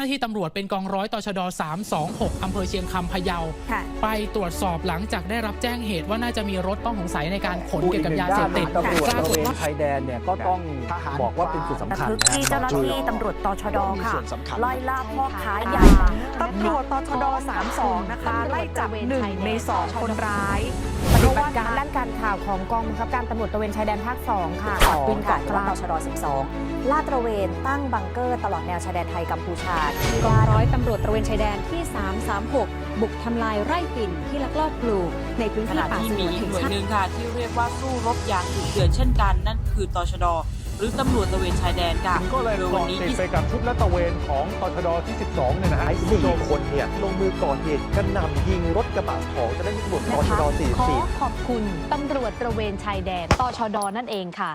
าหน้าที่ตำรวจเป็นกองร้อยตชด 326 อำเภอเชียงคำพะเยาค่ะไปตรวจสอบหลังจากได้รับแจ้งเหตุว่าน่าจะมีรถต้องสงสัยในการขนเกี่ยวกับยาเสพติดตำรวจปราตระกเวฏนว่าชายแดนเนี่ยก็ต้องบอกว่าเป็นจุดสำระคัญทึกนะที่เจ้าหน้าที่ตำรวจตชดค่ะไล่ล่าพ่อค้ายาตำรวจตชด 32 นะคะ ไล่จับหนึ่งในสองคนร้าย ปฏิบัติการด้านการข่าวของกองบังคับการตำรวจตระเวนชายแดนภาค 2 ค่ะสองปืนค่ะเกาะหกรือว่าลางตชด12 ลาดตระเวนตั้งบังเกอร์ตลอดแนวชายแดนไทยกัมพูชาที่กองว่าร้อยตำรวจตระเวนชายแดนที่ 336 บุกทำลายไร่ปิ่นที่ลักลอบปลูก ในพื้นขที่ณะป่าที่สมีงวนอีกแห่งหน่วยชาหตินึ่งค่ะที่เรียกว่าสู้รบอย่างดุเดือดเช่นกัน นั่นคือตชด หรือตำรวจตระเวนชายแดนค่ะก็เลยโดยเกาะวันนี้ติดที่ไปกับชุดลาดตระเวนของตชดที่ 12 เนี่ยนะฮะไอ้คุณสี่ผู้ชมคนเนี่ยลงมือก่อเหตุกระหน่ำยิงรถกระบะของเจ้าหน้าที่ตำรวจตชดขอ44ขอบคุณตำรวจตระเวนชายแดนตชดนั่นเองค่ะ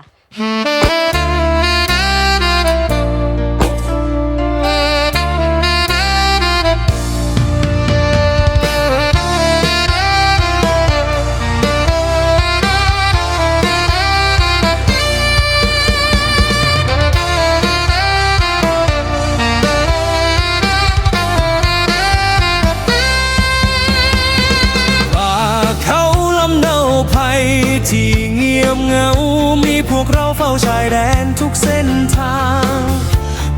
ฝ้าชายแดนทุกเส้นทาง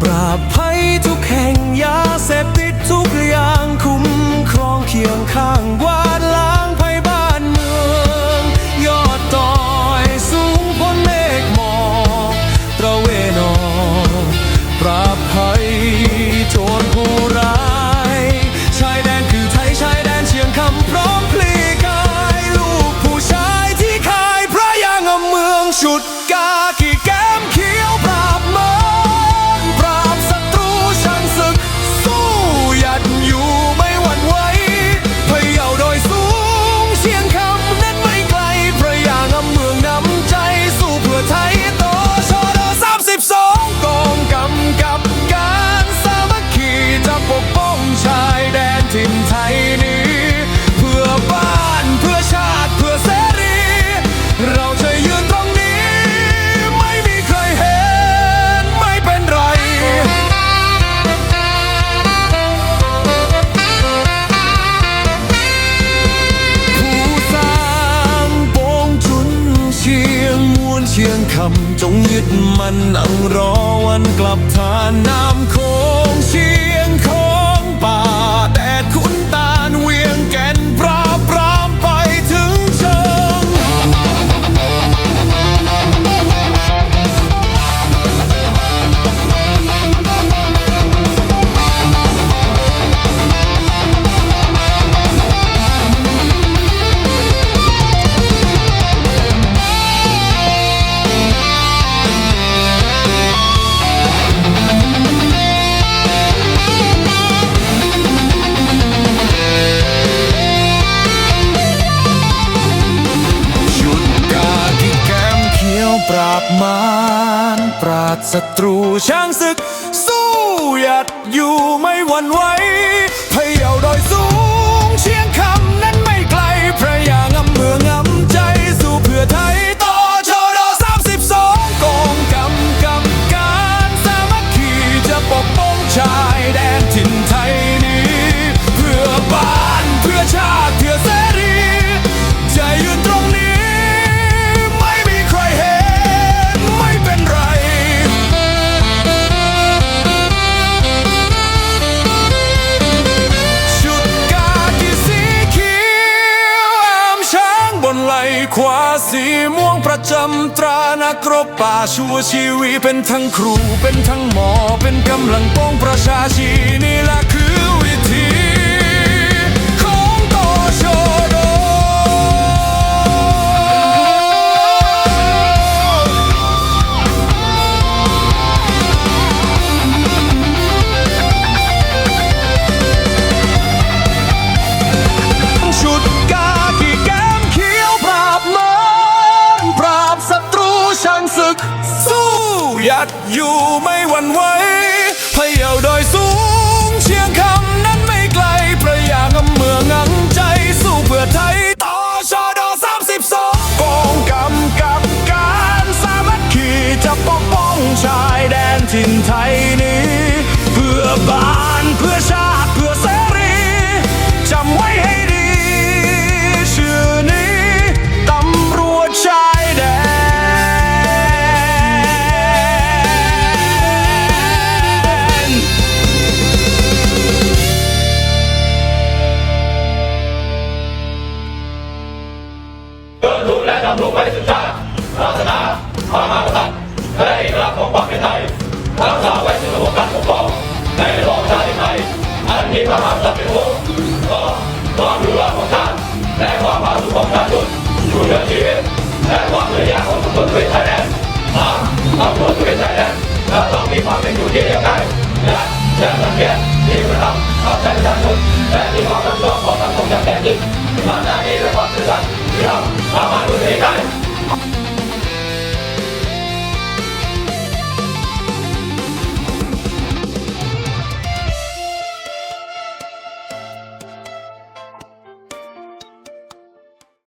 ปราบภัยทุกแห่งยาเสพติดทุกอย่างคุ้มครองเคียงข้าง ฉุด จงยึดมันอังรอวันกลับทานน้ำโคงเชียงคงารปราดศัตรูช่างศึก สู้หยัดอยู่ไม่หวั่นไหว รานักรบป่าชั่วชีวิตเป็นทั้งครูเป็นทั้งหมอเป็นกำลังป้องประชาชีนี่ละคือ ถิ่นไทยนี้ เพื่อบ้านเพื่อชาติเพื่อเสรีจำไว้ให้ดี ชื่อนี้ตำรวจชายแดน เกิดรู้และทำรู้ไว้ซึ่ชาติศาสนาพระมหากษัตริย์และเอกลักษณ์ของความเป็นไทย มีพระมหากษัตริย์เป็นองค์ต่อความรู้รอดของท่านและความผาสุกของประชาชนอยู่เหนือชีวิตและความเหนื่อยยากของทุกคนด้วยชายแดนสามรอบครัวด้วยชายแดนและต้องมีความเป็นอยู่ที่เดียวกันและจะสังเกตที่ประทับเข้าใจประชาชนและมีความรับผิดชอบต่อสังคมอย่างแท้จริงมาหน้าที่และความสื่อสารที่เราสามารถดูได้